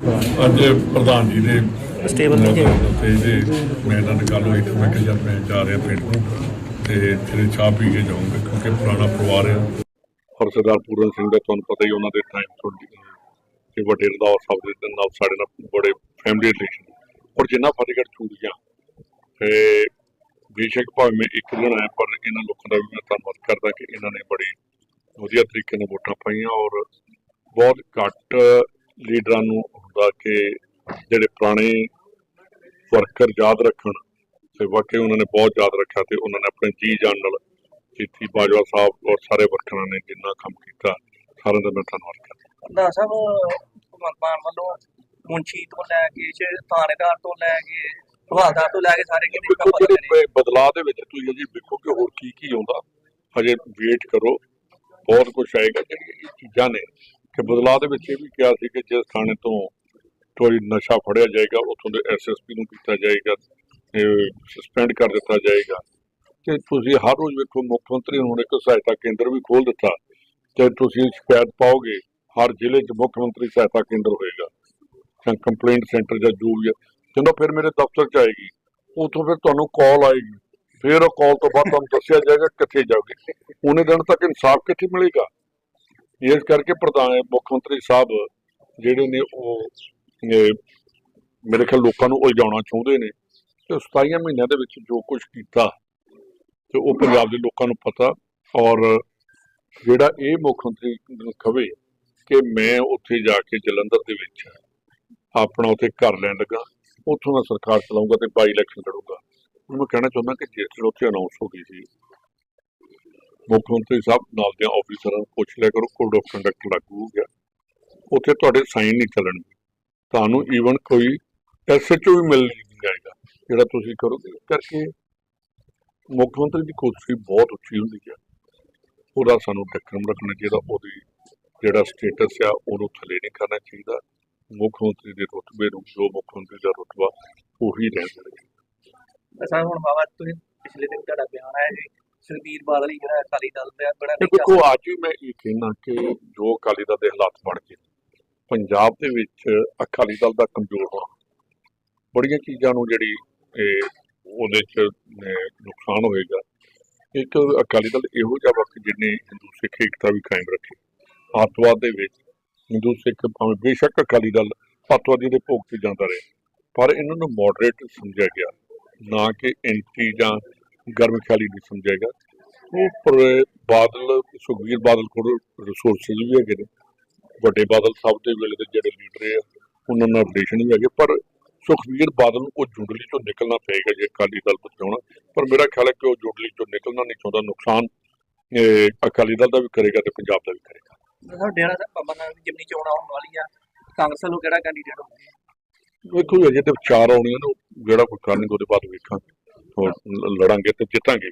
ਅੱਜ ਪ੍ਰਧਾਨ ਜੀ ਦੇ ਨਹੀਂ ਹੈ। ਤੇ ਇਹਦੇ ਮੈਂ ਨਾਲ ਗੱਲ ਹੋਈ ਤੇ ਮੈਂ ਕਿਹਾ ਯਾਰ ਮੈਂ ਜਾ ਰਿਹਾ ਪਿੰਡ ਨੂੰ ਤੇ ਤੇਰੇ ਚਾਹ ਪੀ ਕੇ ਜਾਊਂਗਾ ਕਿਉਂਕਿ ਪੁਰਾਣਾ ਪਰਿਵਾਰ ਆ ਔਰ ਸਰਦਾਰ ਪੂਰਨ ਸਿੰਘ ਦਾ ਤੁਹਾਨੂੰ ਪਤਾ ਹੀ ਉਹਨਾਂ ਦੇ ਟਾਈਮ ਤੋਂ ਕਿ ਵੱਡੇ ਰਦਾਵਰ ਸਾਹਿਬ ਦੇ ਨਾਲ ਸਾਡੇ ਨਾਲ ਬੜੇ ਫੈਮਿਲੀ ਰਿਲੇਸ਼ਨ ਔਰ ਜਿੰਨਾ ਫਤਿਹਗੜ੍ਹ ਚੂੜੀਆਂ ਤੇ ਬੇਸ਼ੱਕ ਭਾਵੇਂ ਮੈਂ ਇੱਕ ਦਿਨ ਆਇਆ ਪਰ ਇਹਨਾਂ ਲੋਕਾਂ ਦਾ ਵੀ ਮੈਂ ਧੰਨਵਾਦ ਕਰਦਾ ਕਿ ਇਹਨਾਂ ਨੇ ਬੜੀ ਵਧੀਆ ਤਰੀਕੇ ਨਾਲ ਵੋਟਾਂ ਪਾਈਆਂ ਔਰ ਬਹੁਤ ਘੱਟ ਲੀਡਰਾਂ ਨੂੰ ਹੁੰਦਾ ਕਿ ਜਿਹੜੇ ਪੁਰਾਣੇ ਵਰਕਰ ਯਾਦ ਰੱਖਣ ਤੇ ਵਾਕਈ ਉਹਨਾਂ ਨੇ ਬਹੁਤ ਯਾਦ ਰੱਖਿਆ ਤੇ ਉਹਨਾਂ ਨੇ ਆਪਣੇ ਜੀ ਜਾਨ ਨਾਲ ਜੀਤੀ ਬਾਜਵਾ ਸਾਹਿਬ ਔਰ ਸਾਰੇ ਵਰਕਰਾਂ ਨੇ ਜਿੰਨਾ ਕੰਮ ਕੀਤਾ ਸਾਰਿਆਂ ਦਾ ਮੈਂ ਧੰਨਵਾਦ ਕਰਦਾ। ਨਾ ਸਾਹਿਬ ਭਗਵੰਤ ਮਾਨ ਵੱਲੋਂ ਮੁੰਸ਼ੀ ਤੋਂ ਲੈ ਕੇ ਥਾਣੇਦਾਰ ਤੋਂ ਲੈ ਕੇ ਹਵਾਲਦਾਰ ਤੋਂ ਲੈ ਕੇ ਸਾਰੇ ਕਿਤੇ ਕੰਮ ਬਦਲੇ ਨੇ। ਬਦਲਾਅ ਦੇ ਵਿੱਚ ਤੁਸੀਂ ਅਜੇ ਵੇਖੋ ਕਿ ਹੋਰ ਕੀ ਕੀ ਆਉਂਦਾ। ਹਜੇ ਵੇਟ ਕਰੋ ਬਹੁਤ ਕੁਝ ਆਏਗਾ। ਜਿਹੜੀਆਂ ਚੀਜ਼ਾਂ ਨੇ ਕਿ ਬਦਲਾਅ ਦੇ ਵਿੱਚ ਇਹ ਵੀ ਕਿਹਾ ਸੀ ਕਿ ਜਿਸ ਥਾਣੇ ਤੋਂ ਕੋਈ ਨਸ਼ਾ ਫੜਿਆ ਜਾਏਗਾ, ਉੱਥੋਂ ਦੇ ਐਸਐਸਪੀ ਨੂੰ ਕੀਤਾ ਜਾਏਗਾ ਸਸਪੈਂਡ ਕਰ ਦਿੱਤਾ ਜਾਏਗਾ। ਤੇ ਤੁਸੀਂ ਹਰ ਰੋਜ਼ ਵੇਖੋ, ਮੁੱਖ ਮੰਤਰੀ ਨੇ ਇੱਕ ਸਹਾਇਤਾ ਕੇਂਦਰ ਵੀ ਖੋਲ ਦਿੱਤਾ। ਤੇ ਤੁਸੀਂ ਸ਼ਿਕਾਇਤ ਪਾਓਗੇ, ਹਰ ਜ਼ਿਲ੍ਹੇ 'ਚ ਮੁੱਖ ਮੰਤਰੀ ਸਹਾਇਤਾ ਕੇਂਦਰ ਹੋਏਗਾ। ਕੰਪਲੇਂਟ ਸੈਂਟਰ ਜਾਂ ਜੋ ਵੀ ਜਦੋਂ ਫਿਰ ਮੇਰੇ ਦਫ਼ਤਰ 'ਚ ਆਏਗੀ। ਉਥੋਂ ਫਿਰ ਤੁਹਾਨੂੰ ਕਾਲ ਆਏਗੀ। ਫਿਰ ਉਹ ਕਾਲ ਤੋਂ ਬਾਅਦ ਤੁਹਾਨੂੰ ਦੱਸਿਆ ਜਾਏਗਾ ਕਿੱਥੇ ਜਾਓਗੇ। ਉਹਨੇ ਦਿਨ ਤੱਕ ਇਨਸਾਫ ਕਿੱਥੇ ਮਿਲੇਗਾ? ਇਸ ਕਰਕੇ ਪ੍ਰਧਾਨ ਮੁੱਖ ਮੰਤਰੀ ਸਾਹਿਬ ਜਿਹੜੇ ਨੇ ਉਹ ਮੇਰੇ ਖਿਆਲ ਲੋਕਾਂ ਨੂੰ ਉਲਝਾਉਣਾ ਚਾਹੁੰਦੇ ਨੇ। ਤੇ 27 ਮਹੀਨਿਆਂ ਦੇ ਵਿੱਚ ਜੋ ਕੁਝ ਕੀਤਾ, ਤੇ ਉਹ ਪੰਜਾਬ ਦੇ ਲੋਕਾਂ ਨੂੰ ਪਤਾ ਔਰ ਜਿਹੜਾ ਇਹ ਮੁੱਖ ਮੰਤਰੀ ਕਵੇ ਕਿ ਮੈਂ ਉੱਥੇ ਜਾ ਕੇ ਜਲੰਧਰ ਦੇ ਵਿੱਚ ਆਪਣਾ ਉੱਥੇ ਘਰ ਲੈਣ ਲੱਗਾ, ਉੱਥੋਂ ਦਾ ਸਰਕਾਰ ਚਲਾਉਂਗਾ ਤੇ ਬਾਈ ਇਲੈਕਸ਼ਨ ਲੜੂਗਾ। ਹੁਣ ਮੈਂ ਕਹਿਣਾ ਚਾਹੁੰਦਾ ਕਿ ਜਿਸ ਦਿਨ ਉੱਥੇ ਅਨਾਉਂਸ ਹੋ ਗਈ ਸੀ, ਮੁੱਖ ਮੰਤਰੀ ਸਾਹਿਬ ਨਾਲ ਦੇ ਆਫੀਸਰਾਂ ਨੂੰ ਪੁੱਛ ਲਿਆ ਕਰੋ ਕੋਡ ਆਫ ਕੰਡਕਟ ਲਾਗੂ ਹੋ ਗਿਆ। ਉੱਥੇ ਤੁਹਾਡੇ ਸਾਈਨ ਨਹੀਂ ਚੱਲਣਗੇ। ਤੁਹਾਨੂੰ ਈਵਨ ਕੋਈ ਐਸਐਚਓ ਵੀ ਮਿਲ ਨਹੀਂ ਜਾਏਗਾ ਜਿਹੜਾ ਤੁਸੀਂ ਕਰੋਗੇ। ਇਸ ਕਰਕੇ ਮੁੱਖ ਮੰਤਰੀ ਦੀ ਕੁਰਸੀ ਬਹੁਤ ਉੱਚੀ ਹੁੰਦੀ ਹੈ। ਉਹਦਾ ਸਾਨੂੰ ਟੱਕਰਮ ਰੱਖਣਾ ਚਾਹੀਦਾ ਉਹਦੀ ਜਿਹੜਾ ਸਟੇਟਸ ਆ ਉਹਨੂੰ ਥੱਲੇ ਨਹੀਂ ਕਰਨਾ ਚਾਹੀਦਾ। ਮੁੱਖ ਮੰਤਰੀ ਦੇ ਰੁਤਬੇ ਨੂੰ ਜੋ ਮੁੱਖ ਮੰਤਰੀ ਦਾ ਰੁਤਬਾ ਉਹੀ ਰਹਿਣ ਦੇਣਾ ਸਾਹਿਬ ਹੁਣ ਬਾਬਾ ਤੁਸੀਂ ਪਿਛਲੇ ਦਿਨ ਤੁਹਾਡਾ ਬਿਆਨ ਆਇਆ ਜੀ ਸੁਖਬੀਰ ਬਾਦਲ ਜਿਹੜਾ ਅਕਾਲੀ ਦਲ ਦਾ ਬੜਾ ਦੇਖੋ ਅੱਜ ਵੀ ਮੈਂ ਇਹ ਕਹਿਣਾ ਕਿ ਜੋ ਅਕਾਲੀ ਦਲ ਦੇ ਹਾਲਾਤ ਬਣ ਗਏ ਪੰਜਾਬ ਦੇ ਵਿੱਚ ਅਕਾਲੀ ਦਲ ਦਾ ਕਮਜ਼ੋਰ ਹੋਣਾ। ਬੜੀਆਂ ਚੀਜ਼ਾਂ ਨੂੰ ਜਿਹੜੀ ਉਹਦੇ ਚ ਨੁਕਸਾਨ ਹੋਏਗਾ। ਇੱਕ ਅਕਾਲੀ ਦਲ ਇਹੋ ਜਿਹਾ ਵਕਤ ਜਿਹਨੇ ਹਿੰਦੂ ਸਿੱਖ ਏਕਤਾ ਵੀ ਕਾਇਮ ਰੱਖੀ। ਅੱਤਵਾਦ ਦੇ ਵਿੱਚ ਹਿੰਦੂ ਸਿੱਖ ਭਾਵੇਂ ਬੇਸ਼ੱਕ ਅਕਾਲੀ ਦਲ ਅੱਤਵਾਦੀ ਦੇ ਭੋਗ ਤੇ ਜਾਂਦਾ ਰਿਹਾ, ਪਰ ਇਹਨਾਂ ਨੂੰ ਮੋਡਰੇਟ ਸਮਝਿਆ ਗਿਆ। ਨਾ ਕਿ ਐਂਟੀ ਜਾਂ ਗਰਮ ਖਿਆਲੀ ਨਹੀਂ ਸਮਝਿਆ ਗਿਆ। ਉਹ ਪਰ ਬਾਦਲ, ਸੁਖਬੀਰ ਬਾਦਲ ਕੋਲ ਰਿਸੋਰਸਸ ਵੀ ਹੈਗੇ ਨੇ। ਵੱਡੇ ਬਾਦਲ ਸਾਹਿਬ ਦੇ ਵੇਲੇ ਦੇ ਜਿਹੜੇ ਲੀਡਰ ਆ ਉਹਨਾਂ ਨਾਲ ਰਿਲੇਸ਼ਨ ਵੀ ਹੈਗੇ ਪਰ ਸੁਖਬੀਰ ਬਾਦਲ ਨੂੰ ਉਹ ਜੁੰਡਲੀ ਚੋਂ ਨਿਕਲਣਾ ਪਏਗਾ ਜੇ ਅਕਾਲੀ ਦਲ ਬਚਾਉਣਾ ਪਰ ਮੇਰਾ ਖਿਆਲ ਹੈ ਕਿ ਉਹ ਜੁੰਡਲੀ ਚੋਂ ਨਿਕਲਣਾ ਨਹੀਂ ਚਾਹੁੰਦਾ ਨੁਕਸਾਨ ਇਹ ਅਕਾਲੀ ਦਲ ਦਾ ਵੀ ਕਰੇਗਾ ਤੇ ਪੰਜਾਬ ਦਾ ਵੀ ਕਰੇਗਾ। ਡੇਰਾ ਸਾਹਿਬ ਅਮਰਨਾਥ ਦੀ ਜਿਮਨੀ ਚੋਣ ਆਉਣ ਵਾਲੀ ਆ ਕਾਂਗਰਸ ਵੱਲੋਂ ਕਿਹੜਾ ਕੈਂਡੀਡੇਟ ਹੋਊਗਾ? ਵੇਖੋ ਅਜੇ ਤੇ ਚਾਰ ਆਉਣੀਆਂ ਨੇ ਜਿਹੜਾ ਕੋਈ ਕਰਨਗੇ ਉਹਦੇ ਬਾਅਦ ਵੇਖਾਂਗੇ। ਹੋਰ ਲੜਾਂਗੇ ਤੇ ਜਿੱਤਾਂਗੇ।